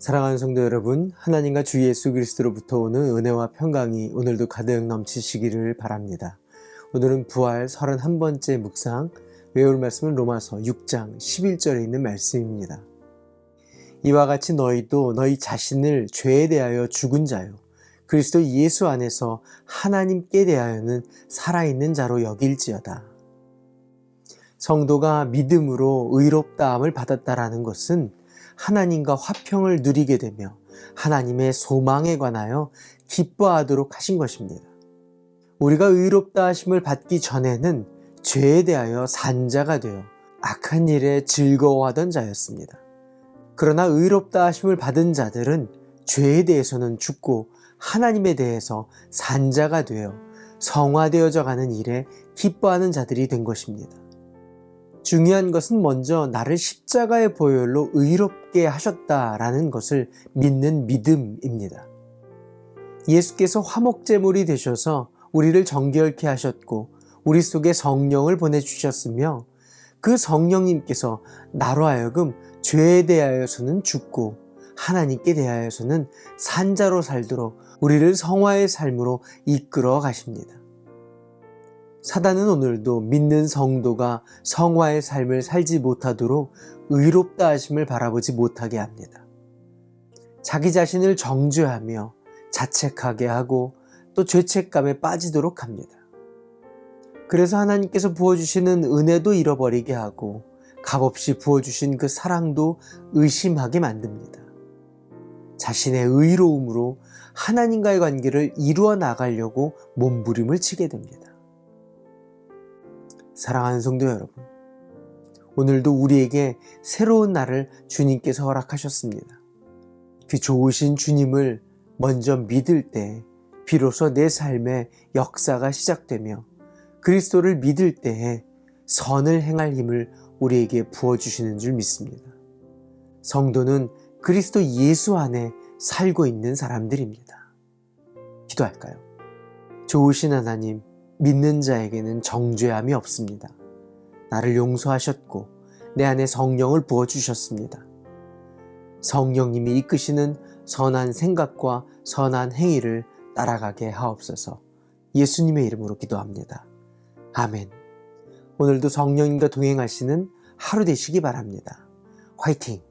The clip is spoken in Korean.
사랑하는 성도 여러분, 하나님과 주 예수 그리스도로부터 오는 은혜와 평강이 오늘도 가득 넘치시기를 바랍니다. 오늘은 부활 31번째 묵상, 외울 말씀은 로마서 6장 11절에 있는 말씀입니다. 이와 같이 너희도 너희 자신을 죄에 대하여 죽은 자요. 그리스도 예수 안에서 하나님께 대하여는 살아있는 자로 여길지어다. 성도가 믿음으로 의롭다함을 받았다라는 것은 하나님과 화평을 누리게 되며 하나님의 소망에 관하여 기뻐하도록 하신 것입니다. 우리가 의롭다 하심을 받기 전에는 죄에 대하여 산자가 되어 악한 일에 즐거워하던 자였습니다. 그러나 의롭다 하심을 받은 자들은 죄에 대해서는 죽고 하나님에 대해서 산자가 되어 성화되어져 가는 일에 기뻐하는 자들이 된 것입니다. 중요한 것은 먼저 나를 십자가의 보혈로 의롭게 하셨다라는 것을 믿는 믿음입니다. 예수께서 화목제물이 되셔서 우리를 정결케 하셨고 우리 속에 성령을 보내주셨으며 그 성령님께서 나로 하여금 죄에 대하여서는 죽고 하나님께 대하여서는 산자로 살도록 우리를 성화의 삶으로 이끌어 가십니다. 사단은 오늘도 믿는 성도가 성화의 삶을 살지 못하도록 의롭다 하심을 바라보지 못하게 합니다. 자기 자신을 정죄하며 자책하게 하고 또 죄책감에 빠지도록 합니다. 그래서 하나님께서 부어주시는 은혜도 잃어버리게 하고 값없이 부어주신 그 사랑도 의심하게 만듭니다. 자신의 의로움으로 하나님과의 관계를 이루어 나가려고 몸부림을 치게 됩니다. 사랑하는 성도 여러분, 오늘도 우리에게 새로운 날을 주님께서 허락하셨습니다. 그 좋으신 주님을 먼저 믿을 때 비로소 내 삶의 역사가 시작되며 그리스도를 믿을 때에 선을 행할 힘을 우리에게 부어주시는 줄 믿습니다. 성도는 그리스도 예수 안에 살고 있는 사람들입니다. 기도할까요? 좋으신 하나님, 믿는 자에게는 정죄함이 없습니다. 나를 용서하셨고 내 안에 성령을 부어주셨습니다. 성령님이 이끄시는 선한 생각과 선한 행위를 따라가게 하옵소서 예수님의 이름으로 기도합니다. 아멘. 오늘도 성령님과 동행하시는 하루 되시기 바랍니다. 화이팅!